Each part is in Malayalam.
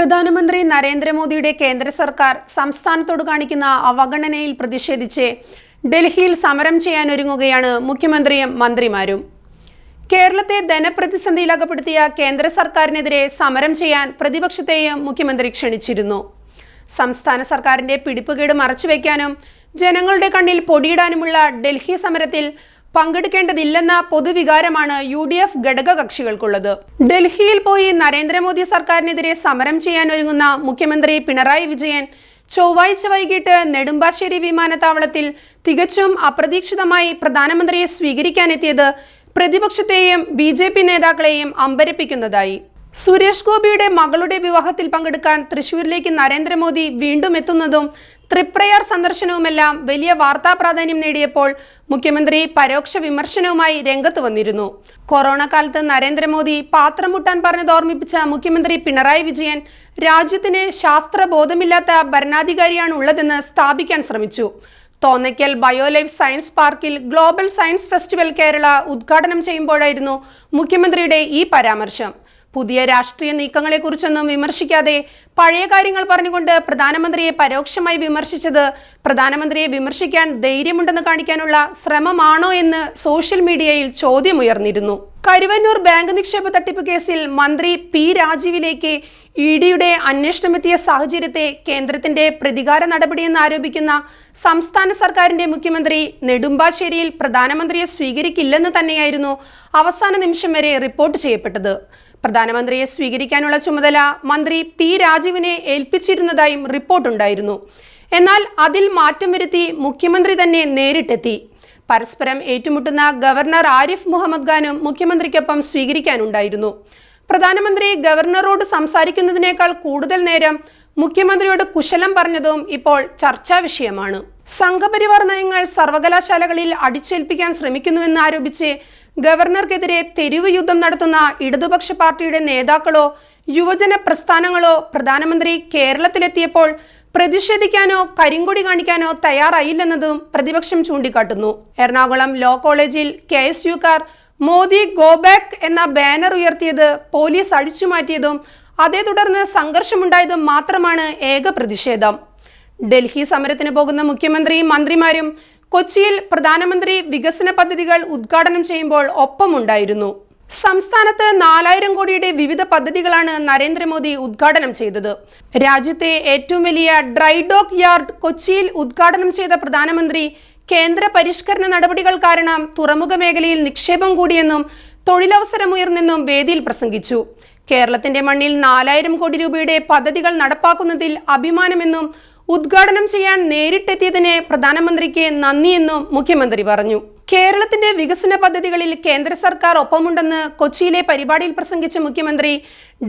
പ്രധാനമന്ത്രി നരേന്ദ്രമോദിയുടെ കേന്ദ്ര സർക്കാർ സംസ്ഥാനത്തോട് കാണിക്കുന്ന അവഗണനയിൽ പ്രതിഷേധിച്ച് ഡൽഹിയിൽ സമരം ചെയ്യാനൊരുങ്ങുകയാണ് മുഖ്യമന്ത്രിയും മന്ത്രിമാരും. കേരളത്തെ ധനപ്രതിസന്ധിയിൽ അകപ്പെടുത്തിയ കേന്ദ്ര സർക്കാരിനെതിരെ സമരം ചെയ്യാൻ പ്രതിപക്ഷത്തെയും മുഖ്യമന്ത്രി ക്ഷണിച്ചിരുന്നു. സംസ്ഥാന സർക്കാരിന്റെ പിടിപ്പുകേട് മറച്ചുവെക്കാനും ജനങ്ങളുടെ കണ്ണിൽ പൊടിയിടാനുമുള്ള ഡൽഹി സമരത്തിൽ പങ്കെടുക്കേണ്ടതില്ലെന്ന പൊതുവികാരമാണ് യു ഡി എഫ് ഘടകകക്ഷികൾക്കുള്ളത്. ഡൽഹിയിൽ പോയി നരേന്ദ്രമോദി സർക്കാരിനെതിരെ സമരം ചെയ്യാനൊരുങ്ങുന്ന മുഖ്യമന്ത്രി പിണറായി വിജയൻ ചൊവ്വാഴ്ച വൈകിട്ട് നെടുമ്പാശ്ശേരി വിമാനത്താവളത്തിൽ തികച്ചും അപ്രതീക്ഷിതമായി പ്രധാനമന്ത്രിയെ സ്വീകരിക്കാനെത്തിയത് പ്രതിപക്ഷത്തെയും ബി നേതാക്കളെയും അമ്പരപ്പിക്കുന്നതായി. സുരേഷ് ഗോപിയുടെ മകളുടെ വിവാഹത്തിൽ പങ്കെടുക്കാൻ തൃശൂരിലേക്ക് നരേന്ദ്രമോദി വീണ്ടും എത്തുന്നതും തൃപ്രയാർ സന്ദർശനവുമെല്ലാം വലിയ വാർത്താ പ്രാധാന്യം നേടിയപ്പോൾ മുഖ്യമന്ത്രി പരോക്ഷ വിമർശനവുമായി രംഗത്ത് വന്നിരുന്നു. കൊറോണ കാലത്ത് നരേന്ദ്രമോദി പാത്രം മുട്ടാൻ പറഞ്ഞത് ഓർമ്മിപ്പിച്ച മുഖ്യമന്ത്രി പിണറായി വിജയൻ രാജ്യത്തിന് ശാസ്ത്രബോധമില്ലാത്ത ഭരണാധികാരിയാണ് ഉള്ളതെന്ന് സ്ഥാപിക്കാൻ ശ്രമിച്ചു. തോന്നയ്ക്കൽ ബയോലൈഫ് സയൻസ് പാർക്കിൽ ഗ്ലോബൽ സയൻസ് ഫെസ്റ്റിവൽ കേരള ഉദ്ഘാടനം ചെയ്യുമ്പോഴായിരുന്നു മുഖ്യമന്ത്രിയുടെ ഈ പരാമർശം. പുതിയ രാഷ്ട്രീയ നീക്കങ്ങളെക്കുറിച്ചൊന്നും വിമർശിക്കാതെ പഴയ കാര്യങ്ങൾ പറഞ്ഞുകൊണ്ട് പ്രധാനമന്ത്രിയെ പരോക്ഷമായി വിമർശിച്ചത് പ്രധാനമന്ത്രിയെ വിമർശിക്കാൻ ധൈര്യമുണ്ടെന്ന് കാണിക്കാനുള്ള ശ്രമമാണോ എന്ന് സോഷ്യൽ മീഡിയയിൽ ചോദ്യമുയർന്നിരുന്നു. കരുവന്നൂർ ബാങ്ക് നിക്ഷേപ തട്ടിപ്പ് കേസിൽ മന്ത്രി പി രാജീവിലേക്ക് ഇ ഡിയുടെ അന്വേഷണമെത്തിയ സാഹചര്യത്തെ കേന്ദ്രത്തിന്റെ പ്രതികാര നടപടിയെന്ന് ആരോപിക്കുന്ന സംസ്ഥാന സർക്കാരിന്റെ മുഖ്യമന്ത്രി നെടുമ്പാശ്ശേരിയിൽ പ്രധാനമന്ത്രിയെ സ്വീകരിക്കില്ലെന്ന് തന്നെയായിരുന്നു അവസാന നിമിഷം വരെ റിപ്പോർട്ട് ചെയ്യപ്പെട്ടത്. പ്രധാനമന്ത്രിയെ സ്വീകരിക്കാനുള്ള ചുമതല മന്ത്രി പി രാജീവിനെ ഏൽപ്പിച്ചിരുന്നതായും റിപ്പോർട്ടുണ്ടായിരുന്നു. എന്നാൽ അതിൽ മാറ്റം വരുത്തി മുഖ്യമന്ത്രി തന്നെ നേരിട്ടെത്തി. പരസ്പരം ഏറ്റുമുട്ടുന്ന ഗവർണർ ആരിഫ് മുഹമ്മദ് ഖാനും മുഖ്യമന്ത്രിക്കൊപ്പം സ്വീകരിക്കാനുണ്ടായിരുന്നു. പ്രധാനമന്ത്രി ഗവർണറോട് സംസാരിക്കുന്നതിനേക്കാൾ കൂടുതൽ നേരം മുഖ്യമന്ത്രിയോട് കുശലം പറഞ്ഞതും ഇപ്പോൾ ചർച്ചാ വിഷയമാണ്. സംഘപരിവാർ നയങ്ങൾ സർവകലാശാലകളിൽ അടിച്ചേൽപ്പിക്കാൻ ശ്രമിക്കുന്നുവെന്ന് ആരോപിച്ച് ഗവർണർക്കെതിരെ തെരുവ് യുദ്ധം നടത്തുന്ന ഇടതുപക്ഷ പാർട്ടിയുടെ നേതാക്കളോ യുവജന പ്രസ്ഥാനങ്ങളോ പ്രധാനമന്ത്രി കേരളത്തിലെത്തിയപ്പോൾ പ്രതിഷേധിക്കാനോ കരിങ്കൊടി കാണിക്കാനോ തയ്യാറായില്ലെന്നതും പ്രതിപക്ഷം ചൂണ്ടിക്കാട്ടുന്നു. എറണാകുളം ലോ കോളേജിൽ കെ എസ് യുക്കാർ മോദി ഗോ ബാക്ക് എന്ന ബാനർ ഉയർത്തിയത് പോലീസ് അഴിച്ചുമാറ്റിയതും അതേ തുടർന്ന് സംഘർഷമുണ്ടായതും മാത്രമാണ് ഏക പ്രതിഷേധം. ഡൽഹി സമരത്തിന് പോകുന്ന മുഖ്യമന്ത്രിയും മന്ത്രിമാരും കൊച്ചിയിൽ പ്രധാനമന്ത്രി വികസന പദ്ധതികൾ ഉദ്ഘാടനം ചെയ്യുമ്പോൾ ഒപ്പമുണ്ടായിരുന്നു. സംസ്ഥാനത്ത് നാലായിരം കോടിയുടെ വിവിധ പദ്ധതികളാണ് നരേന്ദ്രമോദി ഉദ്ഘാടനം ചെയ്തത്. രാജ്യത്തെ ഏറ്റവും വലിയ ഡ്രൈ ഡോക്ക് യാർഡ് കൊച്ചിയിൽ ഉദ്ഘാടനം ചെയ്ത പ്രധാനമന്ത്രി കേന്ദ്ര പരിഷ്കരണ നടപടികൾ കാരണം തുറമുഖ മേഖലയിൽ നിക്ഷേപം കൂടിയെന്നും തൊഴിലവസരമുയർന്നെന്നും വേദിയിൽ പ്രസംഗിച്ചു. കേരളത്തിന്റെ മണ്ണിൽ നാലായിരം കോടി രൂപയുടെ പദ്ധതികൾ നടപ്പാക്കുന്നതിൽ അഭിമാനമെന്നും ഉദ്ഘാടനം ചെയ്യാൻ നേരിട്ടെത്തിയതിന് പ്രധാനമന്ത്രിക്ക് നന്ദിയെന്നും മുഖ്യമന്ത്രി പറഞ്ഞു. കേരളത്തിന്റെ വികസന പദ്ധതികളിൽ കേന്ദ്ര സർക്കാർ ഒപ്പമുണ്ടെന്ന് കൊച്ചിയിലെ പരിപാടിയിൽ പ്രസംഗിച്ച മുഖ്യമന്ത്രി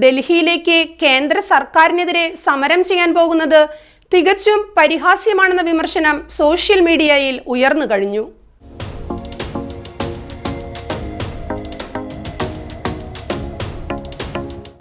ഡൽഹിയിലേക്ക് കേന്ദ്ര സർക്കാരിനെതിരെ സമരം ചെയ്യാൻ പോകുന്നത് തികച്ചും പരിഹാസ്യമാണെന്ന വിമർശനം സോഷ്യൽ മീഡിയയിൽ ഉയർന്നു കഴിഞ്ഞു.